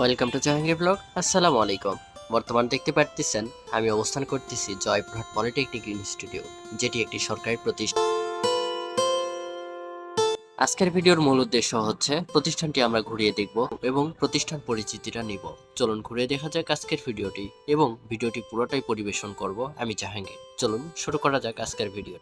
Welcome to Jahangir blog আসসালামু আলাইকুম বর্তমান দেখতে পারতেছেন, আমি অবস্থান করতেছি জয়পুরহাট পলিটেকনিক ইনস্টিটিউট যেটি একটি সরকারি প্রতিষ্ঠান। আজকের ভিডিওর মূল উদ্দেশ্য হচ্ছে, প্রতিষ্ঠানটি আমরা ঘুরিয়ে দেখব এবং প্রতিষ্ঠান পরিচিতিটা নিব। চলুন ঘুরে দেখা যাক আজকের ভিডিওটি এবং ভিডিওটি পুরোটাই পরিবেশন করব আমি জাহাঙ্গীর। চলুন শুরু করা যাক আজকের ভিডিও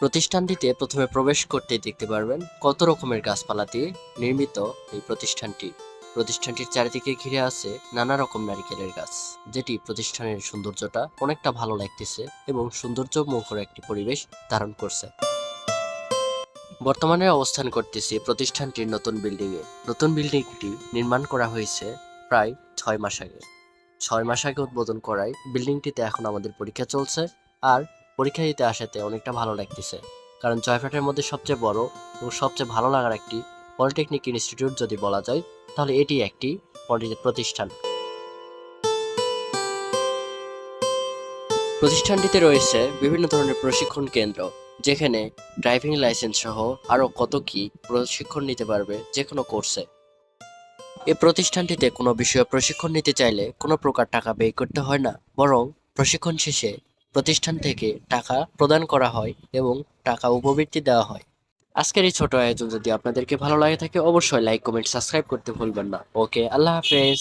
প্রতিষ্ঠানটিতে প্রথমে প্রবেশ করতে দেখতে পারবেন কত রকমের গাছপালা দিয়ে নির্মিত এই প্রতিষ্ঠানটি। প্রতিষ্ঠানটির চারিদিকে ঘিরে আছে নানা রকম নারিকেলের গাছ, যেটি প্রতিষ্ঠানের সৌন্দর্যটা অনেকটা ভালো লাগতেছে এবং সৌন্দর্য মুখর একটি পরিবেশ ধারণ করছে। বর্তমানে অবস্থান করতেছি প্রতিষ্ঠানটির নতুন বিল্ডিং এ নতুন বিল্ডিংটি নির্মাণ করা হয়েছে প্রায় ছয় মাস আগে। ছয় মাস আগে উদ্বোধন করায় বিল্ডিংটিতে এখন আমাদের পরীক্ষা চলছে আর পরীক্ষা দিতে আসাতে অনেকটা ভালো লাগতেছে। কারণ জয়ফ্রাটের মধ্যে সবচেয়ে বড় এবং সবচেয়ে ভালো লাগার একটি পলিটেকনিক ইনস্টিটিউট যদি বলা যায়, তাহলে এটি একটি প্রতিষ্ঠান। প্রতিষ্ঠানটিতে রয়েছে বিভিন্ন ধরনের প্রশিক্ষণ কেন্দ্র, যেখানে ড্রাইভিং লাইসেন্স সহ আরও কত কি প্রশিক্ষণ নিতে পারবে যে কোনো কোর্সে। এই প্রতিষ্ঠানটিতে কোনো বিষয়ে প্রশিক্ষণ নিতে চাইলে কোনো প্রকার টাকা ব্যয় করতে হয় না, বরং প্রশিক্ষণ শেষে প্রতিষ্ঠান থেকে টাকা প্রদান করা হয় এবং টাকা উপবৃত্তি দেওয়া হয়। আজকের এই ছোট আয়োজন যদি আপনাদেরকে ভালো লাগে থাকে, অবশ্যই লাইক কমেন্ট সাবস্ক্রাইব করতে ভুলবেন না। ওকে আল্লাহ হাফেজ।